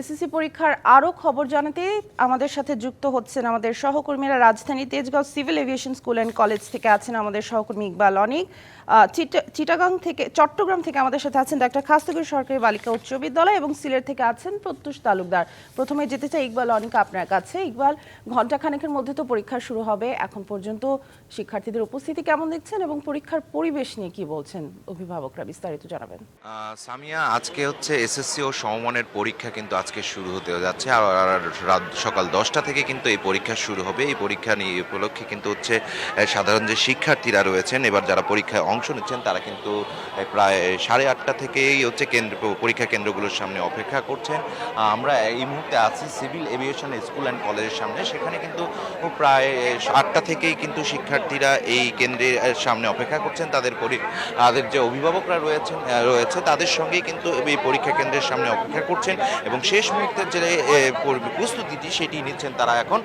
SSC পরীক্ষার আরও খবর জানাতে আমাদের সাথে যুক্ত হচ্ছেন আমাদের সহকর্মীরা রাজধানী Tejgaon civil aviation school and college থেকে আছেন আমাদের সহকর্মী ইকবাল অনিক। চিটা- চিটাগাং থেকে চট্টগ্রাম থেকে আমাদের সাথে আছেন ডাক্তার খাস্তগির সরকারি বালিকা উচ্চ বিদ্যালয় এবং সিলেট থেকে আছেন প্রত্যুষ তালুকদার। প্রথমে যেতে চাই ইকবাল অনিক আপনার কাছে। ইকবাল, ঘণ্টাখানেকের মধ্যে তো পরীক্ষা শুরু হবে। এখন পর্যন্ত শিক্ষার্থীদের উপস্থিতি কেমন দেখছেন এবং পরীক্ষার পরিবেশ নিয়ে কি বলছেন অভিভাবকরা? বিস্তারিত জানাবেন। সামিয়া, আজকে হচ্ছে এসএসসি ও সমমানের পরীক্ষা কিন্তু শুরু হতে যাচ্ছে। আর রাত সকাল দশটা থেকে কিন্তু এই পরীক্ষা শুরু হবে। এই পরীক্ষা নিয়ে উপলক্ষে কিন্তু হচ্ছে সাধারণ যে শিক্ষার্থীরা রয়েছেন, এবার যারা পরীক্ষায় অংশ নিচ্ছেন, তারা কিন্তু প্রায় সাড়ে আটটা থেকেই হচ্ছে কেন্দ্র, পরীক্ষা কেন্দ্রগুলোর সামনে অপেক্ষা করছেন। আমরা এই মুহূর্তে আছি সিভিল এভিয়েশন স্কুল অ্যান্ড কলেজের সামনে। সেখানে কিন্তু প্রায় আটটা থেকেই কিন্তু শিক্ষার্থীরা এই কেন্দ্রের সামনে অপেক্ষা করছেন। তাদের তাদের যে অভিভাবকরা রয়েছেন রয়েছে, তাদের সঙ্গেই কিন্তু এই পরীক্ষা কেন্দ্রের সামনে অপেক্ষা করছেন। এবং শেষ মুহূর্তের যে প্রস্তুতিটি সেটি নিচ্ছেন তারা এখন।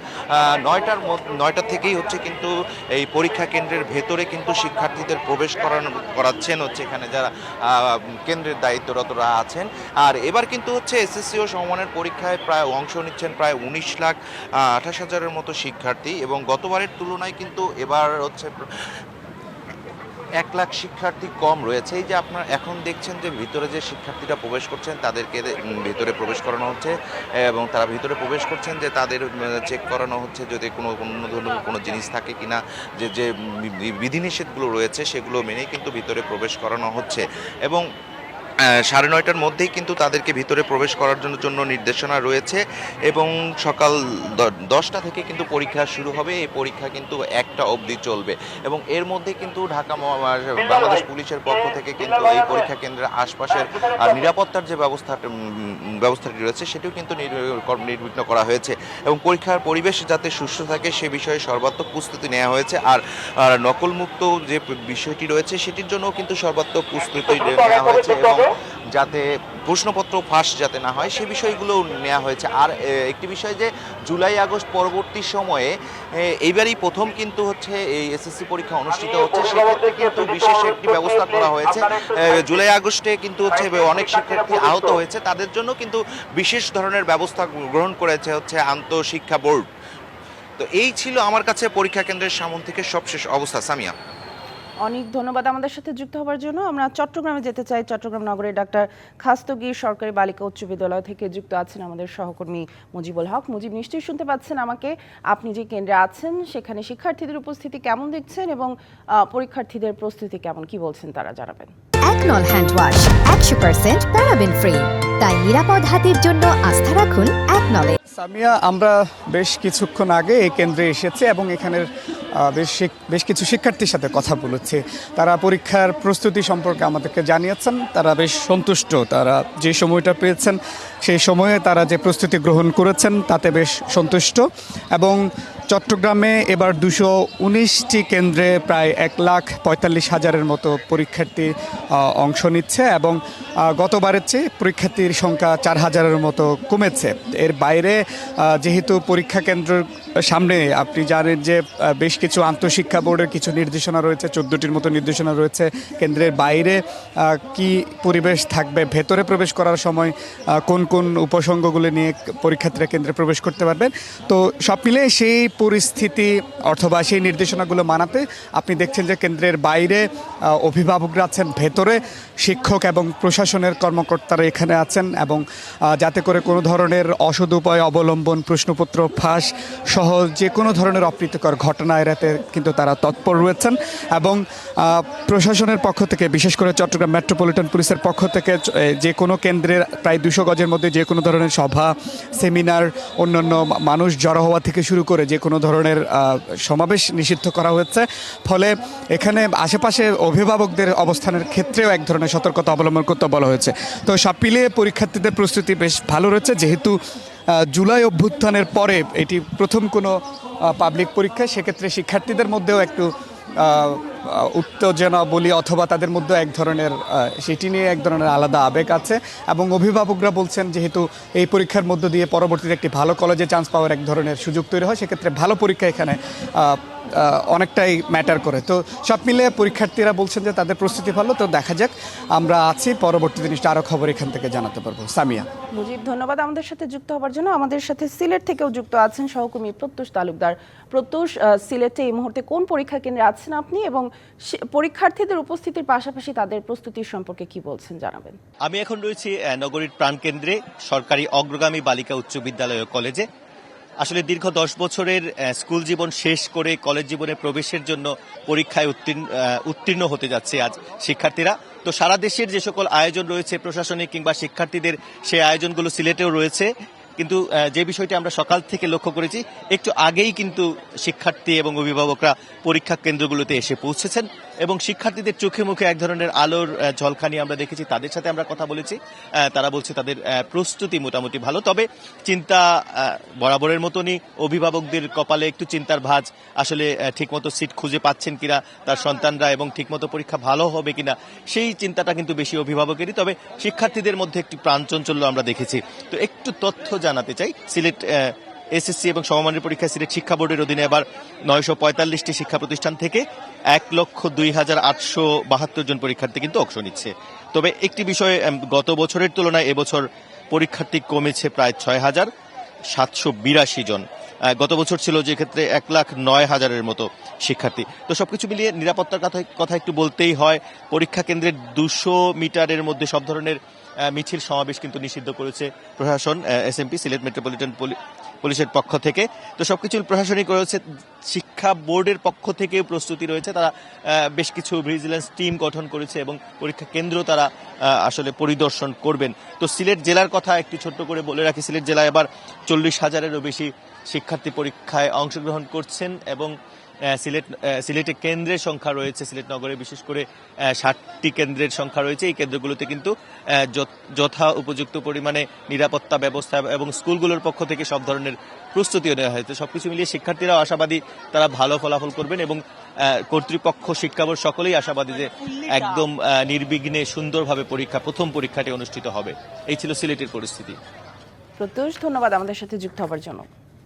নয়টার নয়টা থেকেই হচ্ছে কিন্তু এই পরীক্ষা কেন্দ্রের ভেতরে কিন্তু শিক্ষার্থীদের প্রবেশ করানো, করাচ্ছেন হচ্ছে এখানে যারা কেন্দ্রের দায়িত্বরতরা আছেন। আর এবার কিন্তু হচ্ছে এসএসসি ও সমমানের পরীক্ষায় প্রায় অংশ নিচ্ছেন প্রায় উনিশ লাখ আঠাশ হাজারের মতো শিক্ষার্থী এবং গতবারের তুলনায় কিন্তু এবার হচ্ছে এক লাখ শিক্ষার্থী কম রয়েছে। এই যে আপনারা এখন দেখছেন যে ভিতরে যে শিক্ষার্থীরা প্রবেশ করছেন, তাদেরকে ভিতরে প্রবেশ করানো হচ্ছে এবং তারা ভিতরে প্রবেশ করছেন যে তাদের চেক করানো হচ্ছে যদি কোনো অন্য ধরনের কোনো জিনিস থাকে কিনা, যে যে বিধিনিষেধগুলো রয়েছে সেগুলো মেনেই কিন্তু ভিতরে প্রবেশ করানো হচ্ছে। এবং সাড়ে নয়টার মধ্যেই কিন্তু তাদেরকে ভিতরে প্রবেশ করার জন্য জন্য নির্দেশনা রয়েছে এবং সকাল দশটা থেকে কিন্তু পরীক্ষা শুরু হবে। এই পরীক্ষা কিন্তু একটা অবধি চলবে এবং এর মধ্যে কিন্তু ঢাকা বাংলাদেশ পুলিশের পক্ষ থেকে কিন্তু এই পরীক্ষা কেন্দ্রের আশপাশের নিরাপত্তার যে ব্যবস্থা ব্যবস্থাটি রয়েছে সেটিও কিন্তু নির্বিঘ্ন করা হয়েছে এবং পরীক্ষার পরিবেশ যাতে সুস্থ থাকে সে বিষয়ে সর্বাত্মক প্রস্তুতি নেওয়া হয়েছে। আর আর নকলমুক্ত যে বিষয়টি রয়েছে সেটির জন্য কিন্তু সর্বাত্মক প্রস্তুতি নেওয়া হয়েছে এবং যাতে প্রশ্নপত্র ফাঁস যাতে না হয়, সে বিষয়গুলো নেওয়া হয়েছে। আর একটি বিষয় যে, জুলাই, আগস্ট পরবর্তী সময়ে এইবারই প্রথম কিন্তু হচ্ছে এই এসএসসি পরীক্ষা অনুষ্ঠিত হচ্ছে সেক্ষেত্রে কিন্তু বিশেষ একটি ব্যবস্থা করা হয়েছে। জুলাই, আগস্টে কিন্তু হচ্ছে অনেক শিক্ষার্থী আহত হয়েছে, তাদের জন্য কিন্তু বিশেষ ধরনের ব্যবস্থা গ্রহণ করেছে হচ্ছে আন্তঃশিক্ষা বোর্ড। তো এই ছিল আমার কাছে পরীক্ষা কেন্দ্রের সামন থেকে সবশেষ অবস্থা। সামিয়া। অনেক ধন্যবাদ আমাদের সাথে যুক্ত হওয়ার জন্য। আমরা চট্টগ্রামে যেতে চাই। চট্টগ্রাম নগরের ডাক্তার খাস্তগীর সরকারি বালিকা উচ্চ বিদ্যালয় থেকে যুক্ত আছেন আমাদের সহকর্মী মুজিবুল হক। মুজিব নিশ্চয়ই শুনতে পাচ্ছেন আমাকে। আপনি যে কেন্দ্রে আছেন সেখানে শিক্ষার্থীদের উপস্থিতি কেমন দেখছেন এবং আহ, পরীক্ষার্থীদের প্রস্তুতি কেমন? কি বলছেন তারা? জানাবেন। একনল হ্যান্ড ওয়াশ একশো পার্সেন্ট প্যারাবেন ফ্রি। তাই নিরাপদ হাতের জন্য আস্থা রাখুন একনলে সামিয়া আমরা বেশ কিছুক্ষণ আগে এই কেন্দ্রে এসেছি এবং এখানের বেশ বেশ কিছু শিক্ষার্থীর সাথে কথা বলেছি। তারা পরীক্ষার প্রস্তুতি সম্পর্কে আমাদেরকে জানিয়েছেন। তারা বেশ সন্তুষ্ট। তারা যে সময়টা পেয়েছেন, সেই সময়ে তারা যে প্রস্তুতি গ্রহণ করেছেন, তাতে বেশ সন্তুষ্ট। এবং চট্টগ্রামে এবার দুশো উনিশটি কেন্দ্রে প্রায় এক লাখ পঁয়তাল্লিশ হাজারের মতো পরীক্ষার্থী অংশ নিচ্ছে এবং গতবারের চেয়ে পরীক্ষার্থীর সংখ্যা চার হাজারের মতো কমেছে। এর বাইরে যেহেতু পরীক্ষা কেন্দ্রের সামনে আপনি জানেন যে বেশ কিছু আন্তঃশিক্ষা বোর্ডের কিছু নির্দেশনা রয়েছে, চোদ্দোটির মতো নির্দেশনা রয়েছে কেন্দ্রের বাইরে। কি পরিবেশ থাকবে, ভেতরে প্রবেশ করার সময় কোন কোন উপসঙ্গগুলি নিয়ে পরীক্ষার্থীরা কেন্দ্রে প্রবেশ করতে পারবেন? তো সব মিলে সেই পরিস্থিতি অথবা সেই নির্দেশনাগুলো মানাতে আপনি দেখছেন যে, কেন্দ্রের বাইরে অভিভাবকরা আছেন, ভেতরে শিক্ষক এবং প্রশাসনের কর্মকর্তারা এখানে আছেন এবং যাতে করে কোনো ধরনের অসদ উপায় অবলম্বন, প্রশ্নপত্র ফাঁস সহ যে কোনো ধরনের অপ্রীতিকর ঘটনা এড়াতে কিন্তু তারা তৎপর রয়েছেন এবং প্রশাসনের পক্ষ থেকে, বিশেষ করে চট্টগ্রাম মেট্রোপলিটন পুলিশের পক্ষ থেকে যে কোনো কেন্দ্রের প্রায় দুশো গজের মধ্যে যে কোনো ধরনের সভা, সেমিনার, অন্যান্য মানুষ জড়ো হওয়া থেকে শুরু করে যে কোনো ধরনের সমাবেশ নিষিদ্ধ করা হয়েছে। ফলে এখানে আশেপাশে অভিভাবকদের অবস্থানের ক্ষেত্রেও এক ধরনের সতর্কতা অবলম্বন করতে বলা হয়েছে। তো মিলিয়ে পরীক্ষার্থীদের প্রস্তুতি বেশ ভালো রয়েছে। যেহেতু জুলাই অভ্যুত্থানের পরে এটি প্রথম কোনো পাবলিক পরীক্ষা সেক্ষেত্রে শিক্ষার্থীদের মধ্যেও একটু উত্তেজনা বলি অথবা তাদের মধ্যে এক ধরনের সেটি নিয়ে এক ধরনের আলাদা আবেগ আছে এবং অভিভাবকরা বলছেন যেহেতু এই পরীক্ষার মধ্য দিয়ে পরবর্তীতে একটি ভালো কলেজে চান্স পাওয়ার এক ধরনের সুযোগ তৈরি হয়, সেক্ষেত্রে ভালো পরীক্ষা এখানে অনেকটাই ম্যাটার করে। তো সব মিলে পরীক্ষার্থীরা বলছেন যে তাদের প্রস্তুতি ভালো, তো দেখা যাক। আমরা আছি, পরবর্তী জিনিসটা আরও খবর এখান থেকে জানাতে পারব। সামিয়া। মুজিব, ধন্যবাদ আমাদের সাথে যুক্ত হওয়ার জন্য। আমাদের সাথে সিলেট থেকেও যুক্ত আছেন সহকর্মী প্রত্যুষ তালুকদার। প্রত্যুষ সিলেটে এই মুহূর্তে কোন পরীক্ষা কেন্দ্রে আছেন আপনি এবং পরীক্ষার্থীদের উপস্থিতির পাশাপাশি তাদের প্রস্তুতির সম্পর্কে কি বলছেন জানাবেন? আমি এখন রয়েছি নগরীর প্রাণকেন্দ্রে, সরকারি অগ্রগামী বালিকা উচ্চ বিদ্যালয় ও কলেজে। আসলে দীর্ঘ দশ বছরের স্কুল জীবন শেষ করে কলেজ জীবনে প্রবেশের জন্য পরীক্ষায় উত্তীর্ণ উত্তীর্ণ হতে যাচ্ছে আজ শিক্ষার্থীরা। তো সারা দেশের যে সকল আয়োজন রয়েছে, প্রশাসনিক কিংবা শিক্ষার্থীদের, সেই আয়োজনগুলো সিলেটেও রয়েছে। কিন্তু যে বিষয়টি আমরা সকাল থেকে লক্ষ্য করেছি, একটু আগেই কিন্তু শিক্ষার্থী এবং অভিভাবকরা পরীক্ষা কেন্দ্রগুলোতে এসে পৌঁছেছেন। এবং শিক্ষার্থীদের চোখে মুখে এক ধরনের আলোর ঝলকানি আমরা দেখেছি। তাদের সাথে আমরা কথা বলেছি। তারা বলছে তাদের প্রস্তুতি মোটামুটি ভালো। তবে চিন্তা বরাবরের মতনই অভিভাবকদের কপালে একটু চিন্তার ভাঁজ। আসলে ঠিকমতো সিট খুঁজে পাচ্ছেন কিনা তার সন্তানরা এবং ঠিকমতো পরীক্ষা ভালো হবে কিনা, সেই চিন্তাটা কিন্তু বেশি অভিভাবকেরই। তবে শিক্ষার্থীদের মধ্যে একটি প্রাণচঞ্চল্য আমরা দেখেছি। তো একটু তথ্য জানাতে চাই। সিলেট এসএসসি এবং সমমানের পরীক্ষায় সিলেট শিক্ষা বোর্ডের অধীনে এবার নয়শো পঁয়তাল্লিশটি শিক্ষা প্রতিষ্ঠান থেকে এক লক্ষ দুই হাজার আটশো বাহাত্তর জন পরীক্ষার্থী কিন্তু অংশ নিচ্ছে। তবে একটি বিষয়ে গত বছরের তুলনায় এবছর পরীক্ষার্থী কমেছে প্রায় ছয় হাজার সাতশো বিরাশি জন। গত বছর ছিল যে ক্ষেত্রে এক লাখ নয় হাজারের মতো শিক্ষার্থী। তো সবকিছু মিলিয়ে নিরাপত্তার কথা একটু বলতেই হয়, পরীক্ষা কেন্দ্রের দুশো মিটারের মধ্যে সব ধরনের মিছিল সমাবেশ কিন্তু নিষিদ্ধ করেছে প্রশাসন এস এসএমপি, সিলেট মেট্রোপলিটন পুলি- পুলিশের পক্ষ থেকে। তো সবকিছু প্রশাসনিক রয়েছে, শিক্ষা বোর্ডের পক্ষ থেকে প্রস্তুতি রয়েছে। তারা বেশ কিছু ভিজিলেন্স টিম গঠন করেছে এবং পরীক্ষা কেন্দ্র তারা আসলে পরিদর্শন করবেন। তো সিলেট জেলার কথা একটু ছোট্ট করে বলে রাখি। সিলেট জেলায় এবার চল্লিশ হাজারেরও বেশি শিক্ষার্থী পরীক্ষায় অংশগ্রহণ করছেন এবং সিলেট সিলেটে কেন্দ্রের সংখ্যা রয়েছে। সিলেট নগরে বিশেষ করে ষাটটি কেন্দ্রের সংখ্যা রয়েছে। এই কেন্দ্রগুলোতে কিন্তু যথা উপযুক্ত পরিমাণে নিরাপত্তা ব্যবস্থা এবং স্কুলগুলোর পক্ষ থেকে সব ধরনের প্রস্তুতিও নেওয়া হয়েছে। সবকিছু মিলিয়ে শিক্ষার্থীরাও আশাবাদী তারা ভালো ফলাফল করবেন এবং কর্তৃপক্ষ, শিক্ষাবোর্ড সকলেই আশাবাদী যে একদম নির্বিঘ্নে সুন্দরভাবে পরীক্ষা, প্রথম পরীক্ষাটি অনুষ্ঠিত হবে। এই ছিল সিলেটের পরিস্থিতি। প্রত্যুষ, ধন্যবাদ আমাদের সাথে যুক্ত হওয়ার জন্য।